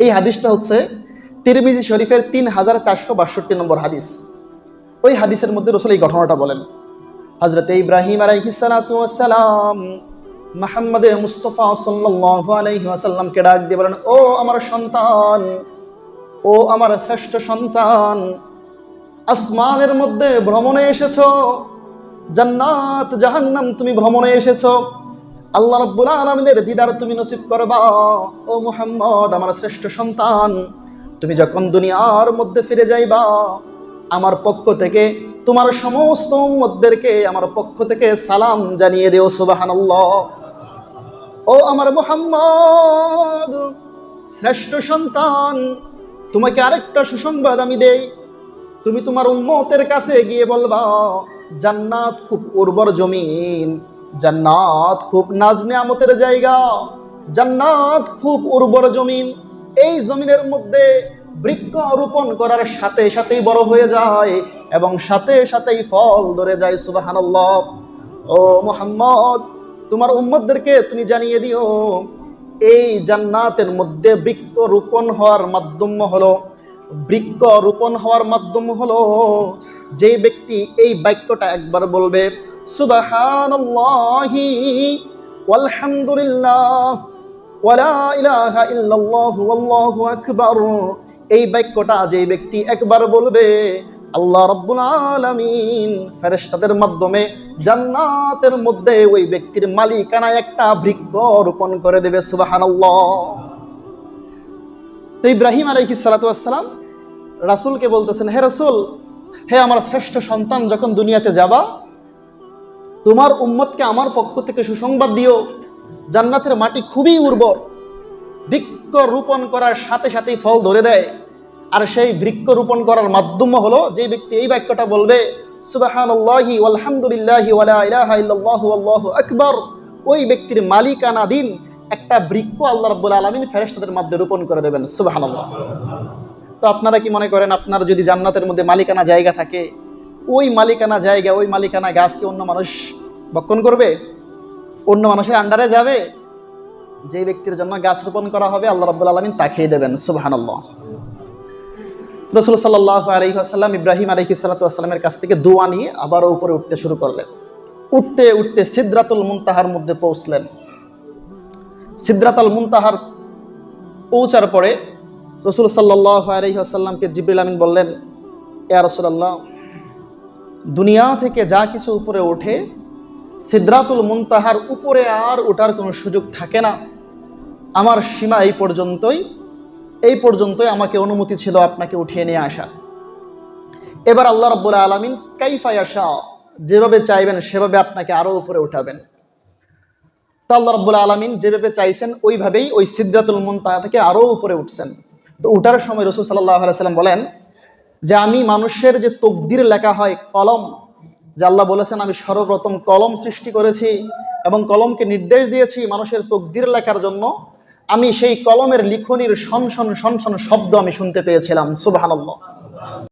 এই হাদিসটা হচ্ছে তিরমিজি শরীফের তিন হাজার চারশো বাষট্টি নম্বর হাদিস। ওই হাদিসের মধ্যে রসুল এই ঘটনাটা বলেন। হজরত ইব্রাহিম আলাইহিসালাম মাহমদ মুস্তফা সাল্লাহ আলাইহি আসাল্লামকে ডাক দিয়ে বলেন, ও আমার সন্তান, ও আমার শ্রেষ্ঠ সন্তান, আসমানের মধ্যে ভ্রমণে এসেছ, জান্নাত জাহান্নাম তুমি ভ্রমণে এসেছ আল্লাহ রাব্বুল আলামিনের দিদার তুমি নসিব করবা ও মুহাম্মদ, আমার শ্রেষ্ঠ সন্তান। তুমি যখন দুনিয়ার মধ্যে ফিরে যাইবা, আমার পক্ষ থেকে তোমার সমস্ত উম্মতদেরকে আমার পক্ষ থেকে সালাম জানিয়ে দেও, সুবহানাল্লাহ। ও আমার মুহাম্মদ, শ্রেষ্ঠ সন্তান, তোমাকে আরেকটা সুসংবাদ আমি দেই। তুমি তোমার উম্মতের কাছে গিয়ে বলবা, জান্নাত খুব উর্বর জমিন। জান্নাত খুব নাজ নেয়ামতের জায়গা। জান্নাত খুব উর্বর জমিন। এই জমিনের মধ্যে বৃক্ষ রোপণ করার সাথে সাথেই বড় হয়ে যায় এবং সাথে সাথেই ফল ধরে যায়, সুবাহানাল্লাহ। ও মোহাম্মদ, তোমার উম্মতদেরকে তুমি জানিয়ে দিও, এই জান্নাতের মধ্যে বৃক্ষ রোপণ হওয়ার মাধ্যম হলো, বৃক্ষ রোপণ হওয়ার মাধ্যম হলো যে ব্যক্তি এই বাক্যটা একবার বলবে সুবহানাল্লাহি ওয়ালহামদুলিল্লাহ ওয়ালা ইলাহা ইল্লাল্লাহু ওয়াল্লাহু আকবার। এই বাক্যটা যে ব্যক্তি একবার বলবে, আল্লাহ রাব্বুল আলামিন ফেরেশতাদের মাধ্যমে জান্নাতের মধ্যে ওই ব্যক্তির মালিকানা একটা বৃক্ষ রোপণ করে দেবে, সুবহানাল্লাহ। তো ইব্রাহিম আলাইহিস সালাতু ওয়াসসালাম রাসূলকে বলতেছেন, হে রাসূল, হে আমার শ্রেষ্ঠ সন্তান, যখন দুনিয়াতে যাবা তোমার উম্মতকে আমার পক্ষ থেকে সুসংবাদ দিও। জান্নাতের মাটি খুবই উর্বর। বৃক্ষ রোপণ করার সাথে সাথেই ফল ধরে দেয়। আর সেই বৃক্ষ রোপণ করার মাধ্যম হলো যে ব্যক্তি এই বাক্যটা বলবে আকবার। ওই ব্যক্তির মালিকানাধীন একটা বৃক্ষ আল্লাহ রাব্বুল আলামিন ফেরেশতাদের মধ্যে রোপণ করে দেবেন। সুবহানাল্লাহ। তো আপনারা কি মনে করেন আপনার যদি জান্নাতের মধ্যে মালিকানা জায়গা থাকে ওই মালিকানা জায়গা, ওই মালিকানা গাছকে অন্য মানুষ বক্ষণ করবে, অন্য মানুষের আন্ডারে যাবে যে ব্যক্তির জন্য গাছ রোপণ করা হবে, আল্লাহ রাব্বুল আলমিন তাকিয়ে দেবেন, সুবহানাল্লাহ। রসুল সাল্লাহ আলহিহাসাল্লাম ইব্রাহিম আলহি সাল্লাতামের কাছ থেকে দোয়া নিয়ে আবারও উপরে উঠতে শুরু করলেন। উঠতে উঠতে সিদ্রাতুল মুনতাহার মধ্যে পৌঁছলেন। সিদ্রাতুল মুনতাহার পৌঁছার পরে রসুল সাল্লাহ আলহিহাসাল্লামকে জিবরিল আমিন বললেন এ রসুলাল্লাহ দুনিয়া থেকে যা কিছু উপরে ওঠে, সিদ্রাতুল মুনতাহার উপরে আর ওঠার কোনো সুযোগ থাকে না। আমার সীমা এই পর্যন্তই এই পর্যন্তই আমাকে অনুমতি ছিল আপনাকে উঠিয়ে নিয়ে আসার। এবার আল্লাহ রব্বুল আলমিন কাইফাই আসা যেভাবে চাইবেন সেভাবে আপনাকে আরও উপরে উঠাবেন। তো আল্লাহ রব্বুল আলমিন যেভাবে চাইছেন, ওইভাবেই ওই সিদ্ধাতুল মুনতাহা থেকে আরও উপরে উঠছেন। তো উঠার সময় রসুল সাল্লাহ সাল্লাম বলেন যে আমি মানুষের যে তকদির লেখা হয় কলম, যে আল্লাহ বলেছেন, আমি সর্বপ্রথম কলম সৃষ্টি করেছি এবং কলমকে নির্দেশ দিয়েছি মানুষের তকদির লেখার জন্য। আমি সেই কলমের লিখনির সনসন সনসন শব্দ আমি শুনতে পেয়েছিলাম সুবাহান্লাহ